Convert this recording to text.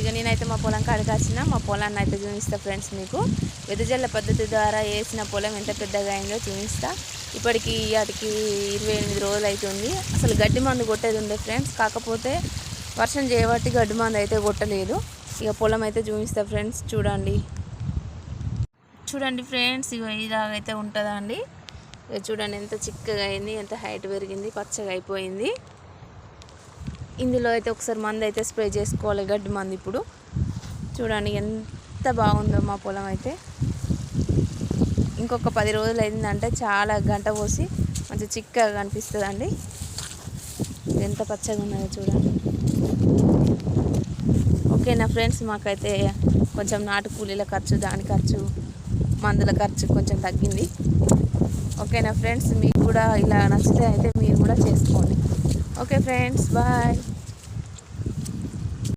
ఇక నేనైతే మా పొలం కాడికి వచ్చిన మా పొలాన్ని అయితే చూపిస్తా ఫ్రెండ్స్ మీకు. వెదజల్ల పద్ధతి ద్వారా వేసిన పొలం ఎంత పెద్దగా అయిందో చూపిస్తా. ఇప్పటికి వాటికి ఇరవై ఎనిమిది రోజులు అవుతుంది. అసలు గడ్డి మందు కొట్టేది ఉండే ఫ్రెండ్స్ కాకపోతే వర్షం చేయబట్టి గడ్డి మందు అయితే కొట్టలేదు. ఇక పొలం అయితే చూపిస్తా ఫ్రెండ్స్ చూడండి. చూడండి ఫ్రెండ్స్ ఇగో ఇలాగైతే ఉంటుందా అండి ఇక చూడండి ఎంత చిక్కగా అయింది ఎంత హైట్ పెరిగింది పచ్చగా అయిపోయింది. ఇందులో అయితే ఒకసారి మందు అయితే స్ప్రే చేసుకోవాలి గడ్డి మందు ఇప్పుడు. చూడండి ఎంత బాగుందో మా పొలం అయితే. ఇంకొక పది రోజులు అయిందంటే చాలా గంట పోసి మంచి చిక్కగా కనిపిస్తుందండి. ఎంత పచ్చగా ఉన్నదో చూడండి. ఓకే నా ఫ్రెండ్స్ మాకైతే కొంచెం నాటు కూలీల ఖర్చు దాని ఖర్చు మందుల ఖర్చు కొంచెం తగ్గింది. ఓకేనా ఫ్రెండ్స్ మీకు కూడా ఇలా నచ్చితే అయితే మీరు కూడా చేసుకోండి. Okay friends bye